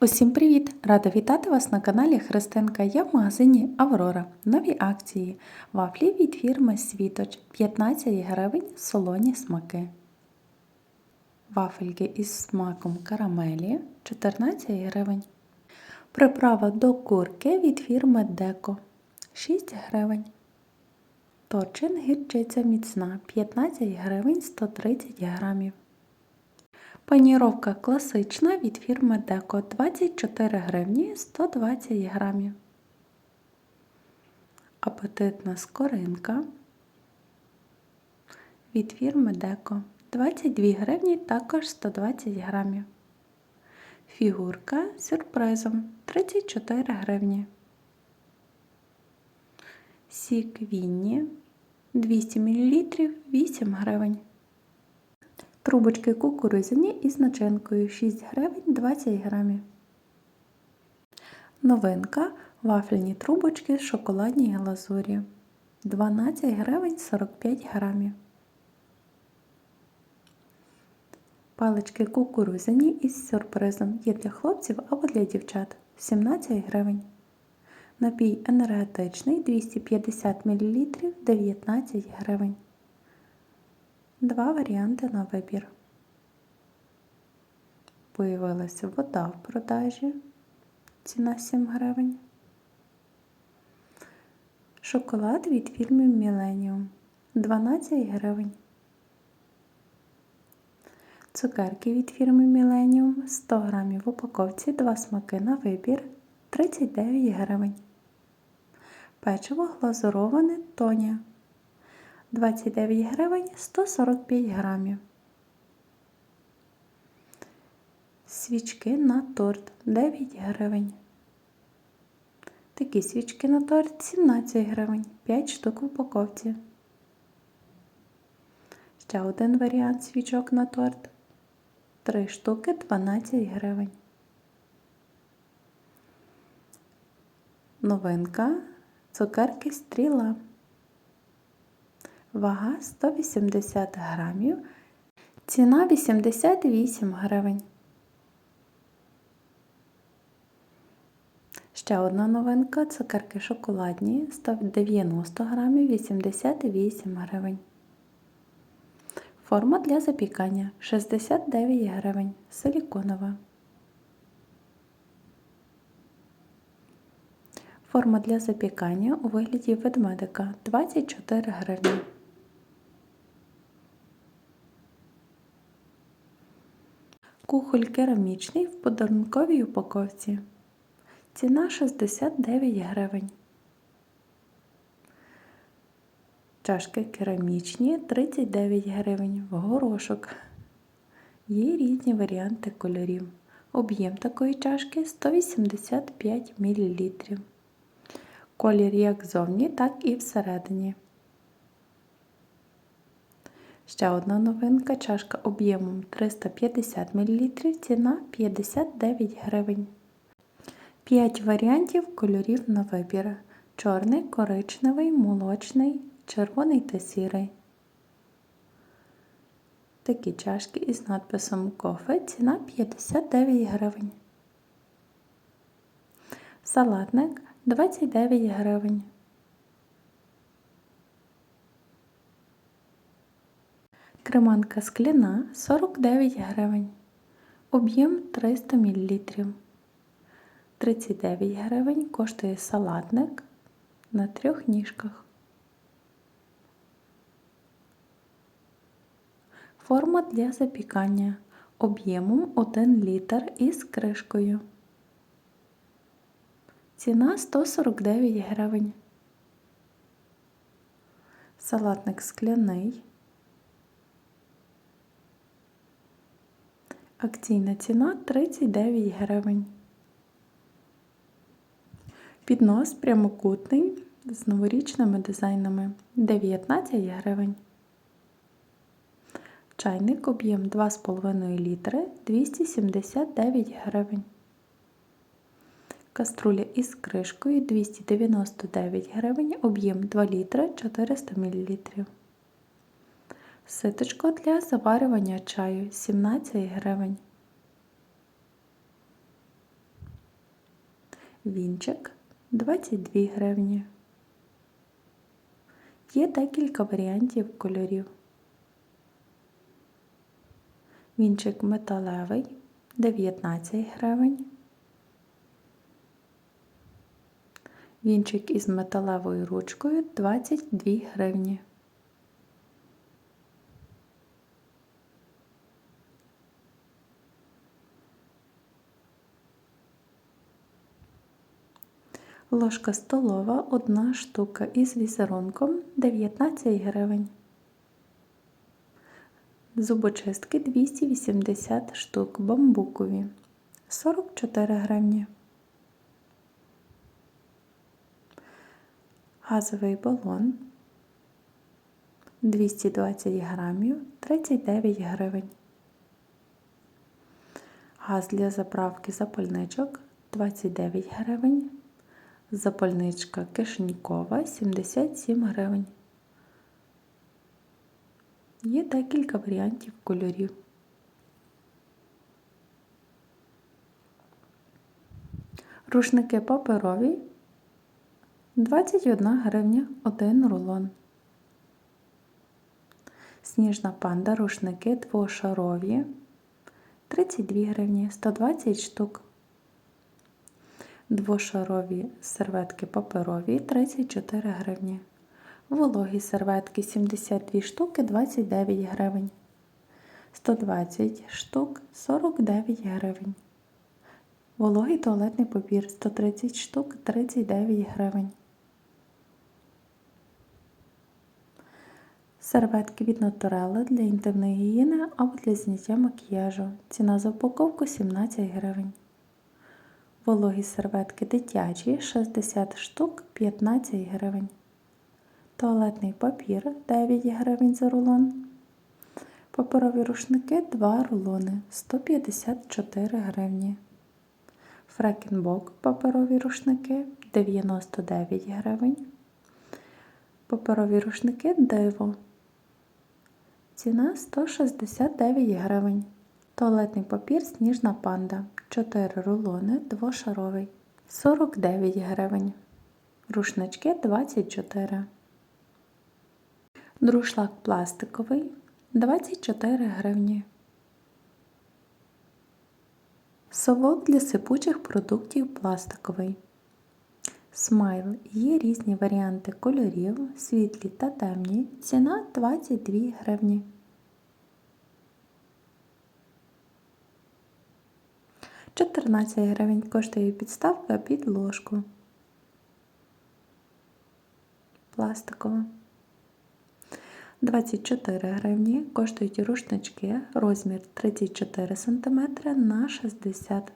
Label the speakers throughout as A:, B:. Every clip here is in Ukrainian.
A: Усім привіт! Рада вітати вас на каналі Христинка. Я в магазині Аврора. Нові акції. Вафлі від фірми Світоч 15 гривень солоні смаки. Вафельки із смаком карамелі 14 гривень. Приправа до курки від фірми Деко 6 гривень. Точин гірчиця міцна 15 гривень 130 грамів. Паніровка класична від фірми Деко 24 гривні 120 грамів. Апетитна скоринка від фірми Деко 22 гривні також 120 грамів. Фігурка з сюрпризом 34 гривні. Сік Вінні 200 мл 8 гривень. Трубочки кукурузяні із начинкою 6 гривень 20 грамів. Новинка вафельні трубочки з шоколадній глазурі 12 гривень 45 грамів. Палички кукурузяні із сюрпризом є для хлопців або для дівчат 17 гривень. Напій енергетичний 250 мл 19 гривень. Два варіанти на вибір. Появилася вода в продажі. Ціна 7 гривень. Шоколад від фірми Millennium 12 гривень. Цукерки від фірми Millennium 100 грамів в упаковці, два смаки на вибір 39 гривень. Печиво глазуроване Тоня 29 гривень 145 грамів. Свічки на торт 9 гривень. Такі свічки на торт 17 гривень, 5 штук в упаковці. Ще один варіант свічок на торт. 3 штуки 12 гривень. Новинка цукерки стріла. Вага 180 грамів. Ціна 88 гривень. Ще одна новинка цукерки шоколадні 190 грамів 88 гривень. Форма для запікання 69 гривень. Силіконова. Форма для запікання у вигляді ведмедика 24 гривні. Кухоль керамічний в подарунковій упаковці. Ціна 69 гривень. Чашки керамічні 39 гривень. В горошок. Є різні варіанти кольорів. Об'єм такої чашки 185 мл. Колір як зовні, так і всередині. Ще одна новинка чашка об'ємом 350 мл, ціна 59 гривень. 5 варіантів кольорів на вибір: чорний, коричневий, молочний, червоний та сірий. Такі чашки із надписом кофе ціна 59 гривень. Салатник 29 гривень. Креманка скляна 49 гривень. Об'єм 300 мл. 39 гривень коштує салатник на трьох ніжках. Форма для запікання об'ємом 1 літр із кришкою. Ціна 149 гривень. Салатник скляний. Акційна ціна 39 гривень. Піднос прямокутний з новорічними дизайнами 19 гривень. Чайник об'єм 2,5 літри 279 гривень. Каструля із кришкою 299 гривень, об'єм 2 літри 400 мл. Ситочко для заварювання чаю 17 гривень. Вінчик 22 гривні. Є декілька варіантів кольорів. Вінчик металевий 19 гривень. Вінчик із металевою ручкою 22 гривні. Ложка столова одна штука із візерунком 19 гривень. Зубочистки 280 штук бамбукові 44 гривні. Газовий балон 220 грамів 39 гривень. Газ для заправки запальничок 29 гривень. Запальничка кишенькова 77 гривень. Є декілька варіантів кольорів. Рушники паперові 21 гривня 1 рулон. Сніжна панда рушники двошарові 32 гривні 120 штук. Двошарові серветки паперові 34 гривні. Вологі серветки 72 штуки 29 гривень. 120 штук 49 гривень. Вологий туалетний папір 130 штук 39 гривень. Серветки від Наторелла для інтимної гігієни або для зняття макіяжу. Ціна за упаковку 17 гривень. Вологі серветки дитячі 60 штук 15 гривень. Туалетний папір 9 гривень за рулон. Паперові рушники 2 рулони 154 гривні. Фрекенбок паперові рушники 99 гривень. Паперові рушники диво. Ціна 169 гривень. Туалетний папір Сніжна панда 4 рулони двошаровий 49 гривень. Рушнички 24. Друшлак пластиковий 24 гривні. Совок для сипучих продуктів пластиковий. Смайл є різні варіанти кольорів, світлі та темні. Ціна 22 гривні. Чотирнадцять гривень коштує підставка під ложку. Пластикова. 24 гривні коштують рушнички розмір 34 см на 60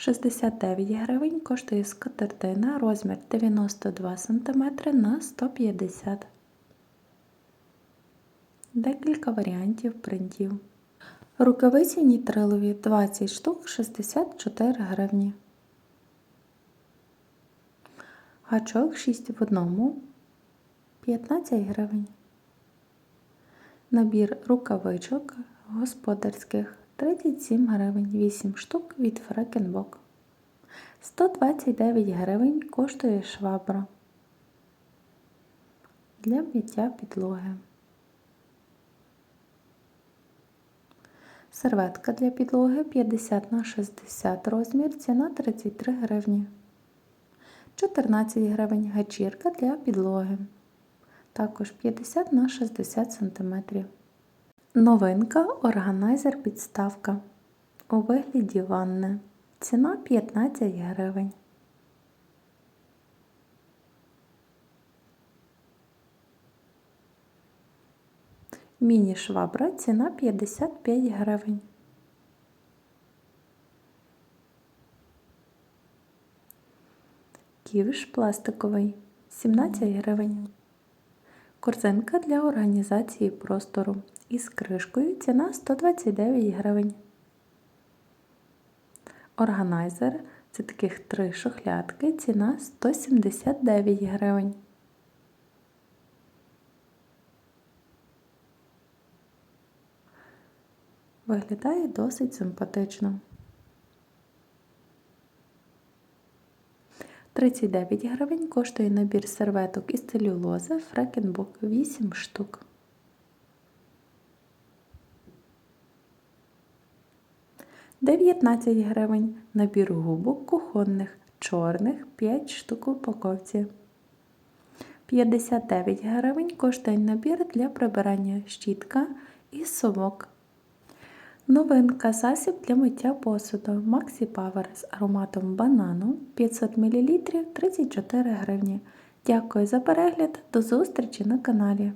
A: 69 гривень коштує скатертина розмір 92 см на 150 Декілька варіантів принтів. Рукавиці нітрилові 20 штук 64 гривні. Гачок 6 в одному 15 гривень. Набір рукавичок господарських 37 гривень 8 штук від Фрекенбок. 129 гривень коштує швабра для миття підлоги. Серветка для підлоги 50 на 60 розмір, ціна 33 гривні. 14 гривень гачірка для підлоги. Також 50 на 60 см. Новинка органайзер підставка. У вигляді ванни. Ціна 15 гривень. Міні-швабра ціна 55 гривень. Ківш пластиковий 17 гривень. Корзинка для організації простору із кришкою ціна 129 гривень. Органайзер це таких три шухлядки, ціна 179 гривень. Виглядає досить симпатично. 39 гривень коштує набір серветок із целюлози Фрекенбок 8 штук. 19 гривень набір губок кухонних чорних 5 штук в упаковці. 59 гривень коштує набір для прибирання щітка і совок. Новинка засіб для миття посуду Maxi Power з ароматом банану 500 мл 34 гривні. Дякую за перегляд. До зустрічі на каналі.